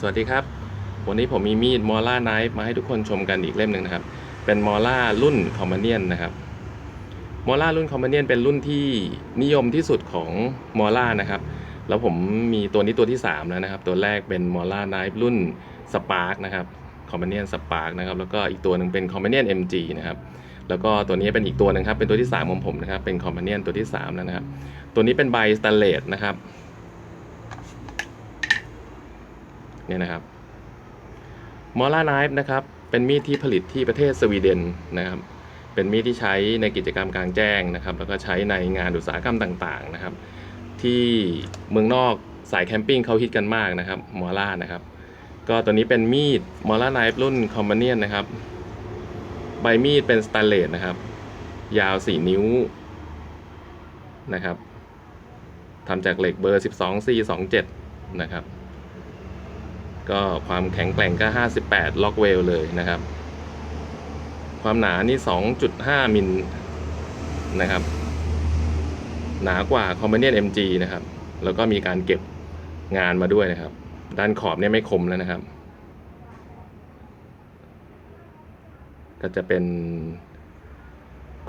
สวัสดีครับ วันนี้ผมมีมีดมอล่าไนฟ์มาให้ทุกคนชมกันอีกเล่มหนึ่งนะครับ เป็นมอล่ารุ่นคอมมานเนียนนะครับมอล่ารุ่นคอมมานเนียนเป็นรุ่นที่นิยมที่สุดของมอล่านะครับ แล้วผมมีตัวนี้ตัวที่ 3 แล้วนะครับ ตัวแรกเป็นมอล่าไนฟ์รุ่นสปาร์กนะครับคอมมานเนียนสปาร์กนะครับแล้วก็อีกตัวหนึ่งเป็นคอมมานเนียน MG นะครับแล้วก็ตัวนี้เป็นอีกตัวหนึงครับเป็นตัวที่ 3 ของผมนะครับเป็นคอมมานเนียนตัวที่3แล้วนะครับตัวนี้เป็นใบสแตนเลสนะครับ เนี่ยนะครับมอล่าไนฟ์นะครับเป็นมีดที่ผลิตที่ประเทศสวีเดนนะครับ เป็นมีดที่ใช้ในกิจกรรมกลางแจ้งนะครับ แล้วก็ใช้ในงานอุตสาหกรรมต่างๆนะครับ ที่เมืองนอกสายแคมปิ้งเขาฮิตกันมากนะครับมอล่านะครับ ก็ตัวนี้เป็นมีดมอล่าไนฟ์รุ่นคอมมานเนียนนะครับ ใบมีดเป็นสแตนเลสนะครับ ยาว 4 นิ้วนะครับทำจากเหล็กเบอร์ 12 C 27 นะครับ ก็ความแข็งแกร่งก็ 58 ล็อกเวลเลยนะครับ ความหนานี่ 2.5 มิลนะครับ หนากว่า c o m p a n i o n MG นะครับ แล้วก็มีการเก็บงานมาด้วยนะครับ ด้านขอบเนี่ยไม่คมแล้วนะครับ ก็จะเป็น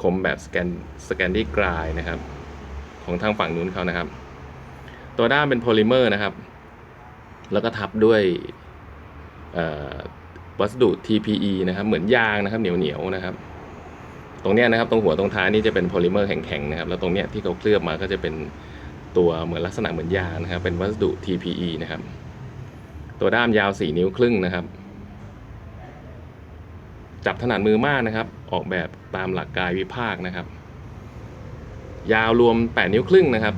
คมแบบสแกนสแกนดี้กรายนะครับ ของทางฝั่งนู้นเขานะครับ ตัวด้ามเป็นโพลิเมอร์นะครับ แล้วก็ทับด้วยวัสดุ TPE นะครับ เหมือนยางนะครับ เหนียวๆนะครับ ตรงเนี้ยนะครับตรงหัวตรงท้ายนี่จะเป็นโพลิเมอร์แข็งๆนะครับ แล้วตรงเนี้ยที่เขาเคลือบมาก็จะเป็นตัวเหมือนลักษณะเหมือนยางนะครับ เป็นวัสดุ TPE นะครับ ตัวด้ามยาว 4 นิ้วครึ่งนะครับ จับถนัดมือมากนะครับ ออกแบบตามหลักกายวิภาคนะครับ ยาวรวม 8 นิ้วครึ่งนะครับ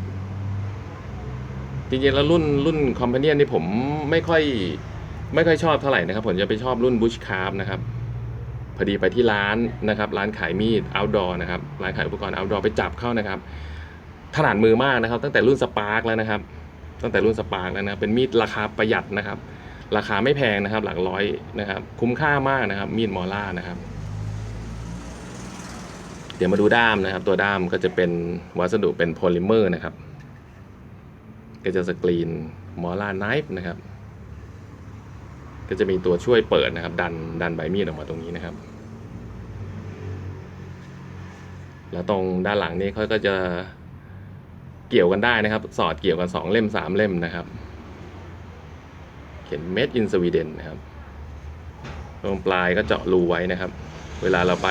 จริงๆแล้วรุ่นรุ่นคอมเพ n เนียนนี่ผมไม่ค่อยไม่ค่อยชอบเท่าไหร่นะครับ ผมจะไปชอบรุ่นบุชคาร์ฟนะครับพอดีไปที่ร้านนะครับร้านขายมีด outdoor นะครับร้านขายอุปกรณ์ outdoor ไปจับเข้านะครับถนัดมือมากนะครับ ตั้งแต่รุ่นสปาร์กแล้วนะครับ ตั้งแต่รุ่นสปาร์กแล้วนะครับเป็นมีดราคาประหยัดนะครับ ราคาไม่แพงนะครับ หลักร้อยนะครับ คุ้มค่ามากนะครับ มีดมอล่านะครับ เดี๋ยวมาดูด้ามนะครับ ตัวด้ามก็จะเป็นวัสดุเป็นโพลิเมอร์นะครับ ก็จะสกรีนมอล่าไนฟ์นะครับ ก็จะมีตัวช่วยเปิดนะครับ ดันดันใบมีดออกมาตรงนี้นะครับ แล้วตรงด้านหลังนี้เขาก็จะเกี่ยวกันได้นะครับ สอดเกี่ยวกันสองเล่มสามเล่มนะครับ เขียน made in Sweden นะครับ ตรงปลายก็เจาะรูไว้นะครับ เวลาเราไป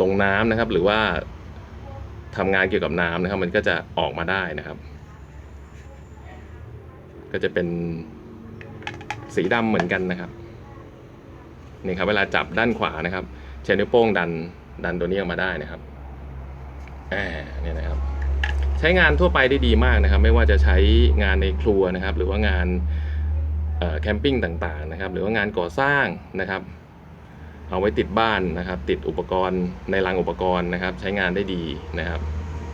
ลงน้ำนะครับ หรือว่า ทำงานเกี่ยวกับน้ำนะครับ มันก็จะออกมาได้นะครับ ก็จะเป็นสีดำเหมือนกันนะครับนี่ครับเวลาจับด้านขวานะครับใช้นิ้วโป้งดันดันตัวนี้ออกมาได้นะครับอ่าเนี่ยนะครับ ใช้งานทั่วไปได้ดีมากนะครับ ไม่ว่าจะใช้งานในครัวนะครับ หรือว่างานแคมปิ้งต่างๆนะครับ หรือว่างานก่อสร้างนะครับ เอาไว้ติดบ้านนะครับ ติดอุปกรณ์ในรังอุปกรณ์นะครับ ใช้งานได้ดีนะครับ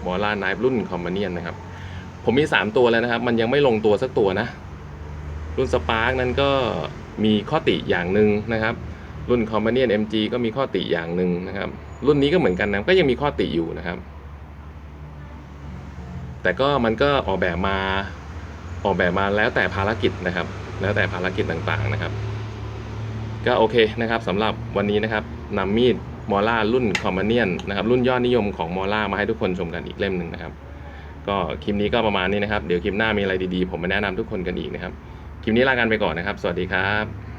มอล่าไนฟ์รุ่นคอมมาเนียนนะครับ ผมมี 3 ตัวแล้วนะครับ มันยังไม่ลงตัวสักตัวนะ รุ่นสปาร์กนั้นก็มีข้อติอย่างหนึ่งนะครับ รุ่นคอมมาเนียน MG ก็มีข้อติอย่างหนึ่งนะครับ รุ่นนี้ก็เหมือนกันนะก็ยังมีข้อติอยู่นะครับ แต่ก็มันก็ออกแบบมาออกแบบมาแล้วแต่ภารกิจนะครับ แล้วแต่ภารกิจต่างๆนะครับ ก็โอเคนะครับสำหรับวันนี้นะครับนำมีดมอล่ารุ่นคอมมาเนียนนะครับรุ่นยอดนิยมของมอล่ามาให้ทุกคนชมกันอีกเล่มหนึ่งนะครับก็คลิปนี้ก็ประมาณนี้นะครับ เดี๋ยวคลิปหน้ามีอะไรดีๆ ผมมาแนะนำทุกคนกันอีกนะครับ คลิปนี้ลากันไปก่อนนะครับ สวัสดีครับ